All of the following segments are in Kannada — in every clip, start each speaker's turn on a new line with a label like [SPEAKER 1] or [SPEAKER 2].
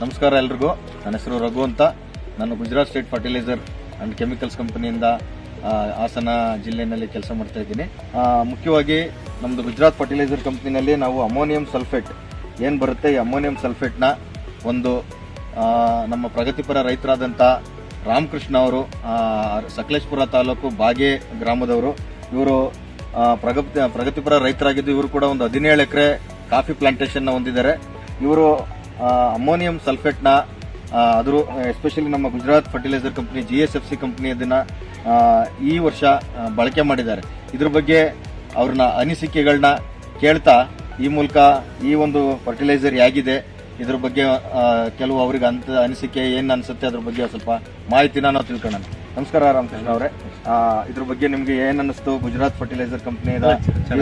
[SPEAKER 1] ನಮಸ್ಕಾರ ಎಲ್ರಿಗೂ. ನನ್ನ ಹೆಸರು ರಘು ಅಂತ. ನಾನು Gujarat state fertilizer and chemicals ಕಂಪನಿಯಿಂದ ಹಾಸನ ಜಿಲ್ಲೆಯಲ್ಲಿ ಕೆಲಸ ಮಾಡ್ತಾ ಇದ್ದೀನಿ. ಮುಖ್ಯವಾಗಿ ನಮ್ಮದು ಗುಜರಾತ್ ಫರ್ಟಿಲೈಸರ್ ಕಂಪ್ನಿನಲ್ಲಿ ನಾವು ಅಮೋನಿಯಂ ಸಲ್ಫೇಟ್, ಏನು ಬರುತ್ತೆ ಈ ಅಮೋನಿಯಂ ಸಲ್ಫೇಟ್ನ? ಒಂದು ನಮ್ಮ ಪ್ರಗತಿಪರ ರೈತರಾದಂಥ ರಾಮಕೃಷ್ಣ ಅವರು ಸಕಲೇಶ್ಪುರ ತಾಲೂಕು ಬಾಗೆ ಗ್ರಾಮದವರು, ಇವರು ಪ್ರಗತಿ, ಪ್ರಗತಿಪರ ರೈತರಾಗಿದ್ದು ಇವರು ಕೂಡ ಒಂದು ಹದಿನೇಳು ಎಕರೆ ಕಾಫಿ ಪ್ಲಾಂಟೇಷನ್ನ ಹೊಂದಿದ್ದಾರೆ. ಇವರು ಅಮೋನಿಯಂ ಸಲ್ಫೇಟ್ನ ಅದ್ರ ಎಸ್ಪೆಷಲಿ ನಮ್ಮ Gujarat fertilizer company G S F C company ಅದನ್ನ ಈ ವರ್ಷ ಬಳಕೆ ಮಾಡಿದ್ದಾರೆ. ಇದ್ರ ಬಗ್ಗೆ ಅವ್ರನ್ನ ಅನಿಸಿಕೆಗಳನ್ನ ಕೇಳ್ತಾ ಈ ಮೂಲಕ ಈ ಒಂದು ಫರ್ಟಿಲೈಸರ್ ಹೇಗಿದೆ ಇದ್ರ ಬಗ್ಗೆ ಕೆಲವು ಅವ್ರಿಗೆ ಅಂತ ಅನಿಸಿಕೆ ಏನು ಅನಿಸುತ್ತೆ ಅದ್ರ ಬಗ್ಗೆ ಸ್ವಲ್ಪ ಮಾಹಿತಿನ ನಾವು ತಿಳ್ಕೊಳ್ಳೋಣ. ನಮಸ್ಕಾರ ರಾಮಕೃಷ್ಣ ಅವರೇ. ಇದ್ರ ಬಗ್ಗೆ ನಿಮ್ಗೆ ಏನು ಅನ್ನಿಸ್ತು? Gujarat fertilizer company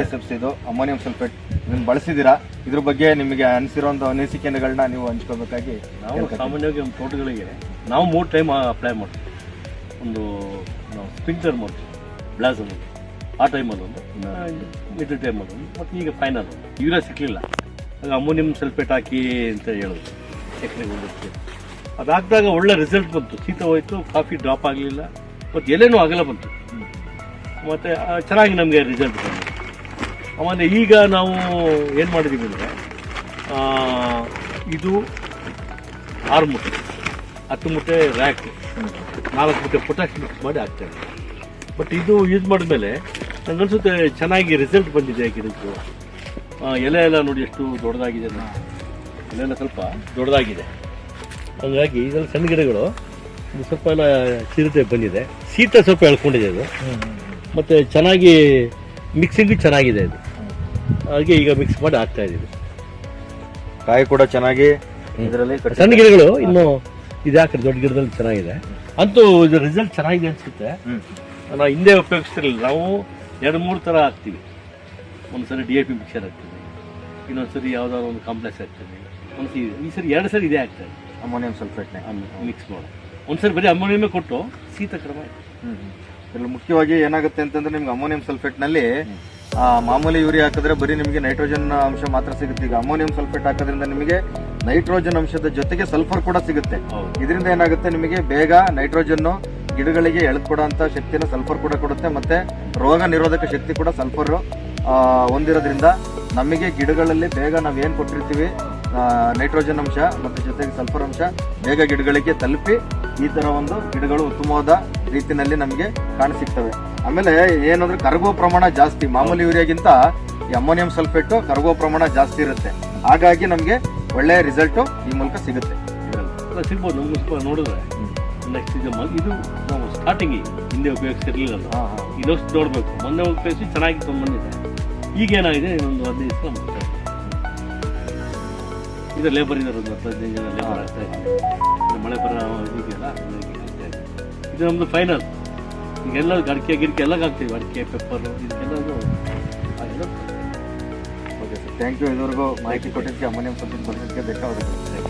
[SPEAKER 1] S F ಇದು ಅಮೋನಿಯಂ ಸಲ್ಫೇಟ್ ಇದನ್ನು ಬಳಸಿದೀರಾ ಇದ್ರ ಬಗ್ಗೆ ನಿಮಗೆ ಅನಿಸಿರುವಂತ ಅನಿಸಿಕೆಗಳನ್ನ ನೀವು ಹಂಚ್ಕೋಬೇಕಾಗಿ
[SPEAKER 2] ನಾವು ಸಾಮಾನ್ಯವಾಗಿ ನಮ್ಮ ತೋಟಗಳಿಗೆ ನಾವು ಮೂರು ಟೈಮ್ ಅಪ್ಲೈ ಮಾಡ್ತೀವಿ. ಒಂದು ನಾವು ಸ್ಪ್ರಿಂಕ್ಲರ್ ಮಾಡ್ತೀವಿ ಬ್ಲಾಸಮ್ ಆ ಟೈಮಲ್ಲಿ ಒಂದು ಮಿಡ್ ಟೈಮಲ್ಲಿ ಒಂದು ಮತ್ತು ಈಗ ಫೈನಲ್ ಯೂರಿಯಾ ಸಿಕ್ಕಲಿಲ್ಲ ಆಗ ಅಮೋನಿಯಂ ಸಲ್ಫೇಟ್ ಹಾಕಿ ಅಂತ ಹೇಳೋದು. ಎಕ್ರೆ ಅದು ಹಾಕಿದಾಗ ಒಳ್ಳೆ ರಿಸಲ್ಟ್ ಬಂತು. ಶೀತ ಹೋಯ್ತು ಕಾಫಿ ಡ್ರಾಪ್ ಆಗಲಿಲ್ಲ ಮತ್ತು ಎಲೆನೂ ಆಗಲ್ಲ ಬಂತು. ಮತ್ತು ಚೆನ್ನಾಗಿ ನಮಗೆ ರಿಸಲ್ಟ್ ಬಂತು. ಆಮೇಲೆ ಈಗ ನಾವು ಏನು ಮಾಡಿದ್ದೀವಿ ಅಂದರೆ ಇದು ಆರು ಮೂಟೆ ಹತ್ತು ಮುಟ್ಟೆ ರ್ಯಾಕ್ ನಾಲ್ಕು ಮುಟ್ಟೆ ಪೊಟ್ಯಾಶ್ ಮಿಕ್ಸ್ ಮಾಡಿ ಹಾಕ್ತೇವೆ. ಬಟ್ ಇದು ಯೂಸ್ ಮಾಡಿದ್ಮೇಲೆ ನನಗನ್ಸುತ್ತೆ ಚೆನ್ನಾಗಿ ರಿಸಲ್ಟ್ ಬಂದಿದೆ ಗಿಡಕ್ಕೆ ಎಲೆ ಎಲ್ಲ ನೋಡಿ ಎಷ್ಟು ದೊಡ್ಡದಾಗಿದೆ. ಎಲೆ ಎಲ್ಲ ಸ್ವಲ್ಪ ದೊಡ್ಡದಾಗಿದೆ. ಹಾಗಾಗಿ ಇದೆಲ್ಲ ಸಣ್ಣ ಗಿಡಗಳು ಇದು ಸ್ವಲ್ಪ ಎಲ್ಲ ಚಿರತೆ ಬಂದಿದೆ. ಶೀತ ಸ್ವಲ್ಪ ಎಳ್ಕೊಂಡಿದೆ ಇದು ಮತ್ತು ಚೆನ್ನಾಗಿ ಮಿಕ್ಸಿಂಗು ಚೆನ್ನಾಗಿದೆ ಇದು ಹಾಗೆ ಈಗ ಮಿಕ್ಸ್ ಮಾಡಿ ಹಾಕ್ತಾ ಇದ್ದೀವಿ.
[SPEAKER 1] ಕಾಯಿ ಕೂಡ ಚೆನ್ನಾಗಿ ಇದರಲ್ಲಿ
[SPEAKER 2] ಸಣ್ಣ ಗಿಡಗಳು ಇನ್ನು ಇದು ಯಾಕೆ ದೊಡ್ಡ ಗಿಡದಲ್ಲಿ ಚೆನ್ನಾಗಿದೆ. ಅಂತೂ ಇದು ರಿಸಲ್ಟ್ ಚೆನ್ನಾಗಿದೆ ಅನ್ಸುತ್ತೆ. ನಾವು ಹಿಂದೆ ಉಪಯೋಗಿಸ್ತಿರಲಿಲ್ಲ. ನಾವು ಎರಡು ಮೂರು ಥರ ಹಾಕ್ತೀವಿ. ಒಂದ್ಸರಿ ಡಿ ಎ ಪಿ ಮಿಕ್ಸರ್ ಹಾಕ್ತೀವಿ. ಇನ್ನೊಂದ್ಸರಿ ಯಾವ್ದಾದ್ರು ಒಂದು ಕಾಂಪ್ಲೆಕ್ಸ್ ಹಾಕ್ತೀವಿ. ಒಂದ್ಸರಿ ಈ ಸರಿ ಎರಡು ಸರಿ ಇದೇ ಹಾಕ್ತಾರೆ
[SPEAKER 1] ಅಮೋನಿಯಂ ಸಲ್ಫೇಟ್ನೇ
[SPEAKER 2] ಮಿಕ್ಸ್ ಮಾಡಿ ಒಂದ್ಸರಿ ಬರೀ ಅಮೋನಿಯಮೇ ಕೊಟ್ಟು ಶೀತ ಕ್ರಮ.
[SPEAKER 1] ಇದ್ರಲ್ಲಿ ಮುಖ್ಯವಾಗಿ ಏನಾಗುತ್ತೆ ಅಂತಂದ್ರೆ ನಿಮ್ಗೆ ಅಮೋನಿಯಂ ಸಲ್ಫೇಟ್ನಲ್ಲಿ ಆ, ಮಾಮೂಲಿ ಯೂರಿಯಾ ಹಾಕಿದ್ರೆ ಬರೀ ನಿಮಗೆ ನೈಟ್ರೋಜನ್ ಅಂಶ ಮಾತ್ರ ಸಿಗುತ್ತೆ. ಈಗ ಅಮೋನಿಯಂ ಸಲ್ಫೇಟ್ ಹಾಕೋದ್ರಿಂದ ನಿಮಗೆ ನೈಟ್ರೋಜನ್ ಅಂಶದ ಜೊತೆಗೆ ಸಲ್ಫರ್ ಕೂಡ ಸಿಗುತ್ತೆ. ಇದರಿಂದ ಏನಾಗುತ್ತೆ? ನಿಮಗೆ ಬೇಗ ನೈಟ್ರೋಜನ್ ಗಿಡಗಳಿಗೆ ಎಳೆದುಕೊಡುವಂತ ಶಕ್ತಿನ ಸಲ್ಫರ್ ಕೂಡ ಕೊಡುತ್ತೆ ಮತ್ತೆ ರೋಗ ನಿರೋಧಕ ಶಕ್ತಿ ಕೂಡ ಸಲ್ಫರ್ ಹೊಂದಿರೋದ್ರಿಂದ ನಮಗೆ ಗಿಡಗಳಲ್ಲಿ ಬೇಗ ನಾವು ಏನು ಕೊಟ್ಟಿರ್ತೀವಿ? ನೈಟ್ರೋಜನ್ ಅಂಶ ಮತ್ತೆ ಜೊತೆಗೆ ಸಲ್ಫರ್ ಅಂಶ ಬೇಗ ಗಿಡಗಳಿಗೆ ತಲುಪಿ ಈ ತರ ಒಂದು ಗಿಡಗಳು ಉತ್ತಮವಾದ ರೀತಿಯಲ್ಲಿ ನಮಗೆ ಕಾಣಸಿಗ್ತವೆ. ಆಮೇಲೆ ಏನಂದ್ರೆ ಕರಗುವ ಪ್ರಮಾಣ ಜಾಸ್ತಿ ಮಾಮೂಲಿ ಯೂರಿಯಾಗಿಂತ ಅಮೋನಿಯಂ ಸಲ್ಫೇಟ್ ಕರಗುವ ಪ್ರಮಾಣ ಜಾಸ್ತಿ ಇರುತ್ತೆ. ಹಾಗಾಗಿ ನಮಗೆ ಒಳ್ಳೆಯ ರಿಸಲ್ಟ್ ಈ ಮೂಲಕ ಸಿಗುತ್ತೆ.
[SPEAKER 2] ಸಿಗ್ಬೋದು ನಮ್ಗೆ ಸ್ವಲ್ಪ ನೋಡಿದ್ರೆ. ನೆಕ್ಸ್ಟ್ ಸೀಸನ್ ಇದು ನಾವು ಸ್ಟಾರ್ಟಿಂಗ್ ಹಿಂದೆ ಉಪಯೋಗಿಸಿರ್ಲಿಲ್ಲ
[SPEAKER 1] ಇರಲಿಲ್ಲ
[SPEAKER 2] ಇದಷ್ಟು ನೋಡ್ಬೇಕು. ಮೊನ್ನೆ ಉಪಯೋಗಿಸಿ ಚೆನ್ನಾಗಿ ತೊಗೊಂಡ್ಬಂದಿದೆ. ಈಗ ಏನಾಗಿದೆ? ಇನ್ನೊಂದು ಹದಿನೈದು ದಿವಸ ನಮ್ಗೆ ಇದು ಲೇಬರ್ ಇದ್ದಾರೆ ಒಂದು ಹತ್ತು ಹದಿನೈದು ಜನ ಲೇಬರ್ ಆಗ್ತಾ ಇದ್ದಾರೆ. ಮಳೆ ಬರ ಇದೆಯಲ್ಲ ಇದೆ. ಇದು ನಮ್ಮದು ಫೈನಲ್ ಈಗೆಲ್ಲ ಅಡಿಕೆ ಗಿಡಕ್ಕೆ ಎಲ್ಲ ಹಾಕ್ತೀವಿ. ಅಡಿಕೆ ಪೆಪ್ಪರು ಇದಕ್ಕೆಲ್ಲದು ಹಾಗೆಲ್ಲ
[SPEAKER 1] ಓಕೆ ಸರ್ ಥ್ಯಾಂಕ್ ಯು ಇದುವರೆಗೂ ಮಾಹಿತಿ ಕೊಟ್ಟಿದ್ದಕ್ಕೆ ಅಮೋನಿಯಂ ಸಲ್ಫೇಟ್ ಬಗ್ಗೆ ಬೇಕಾಗುತ್ತೆ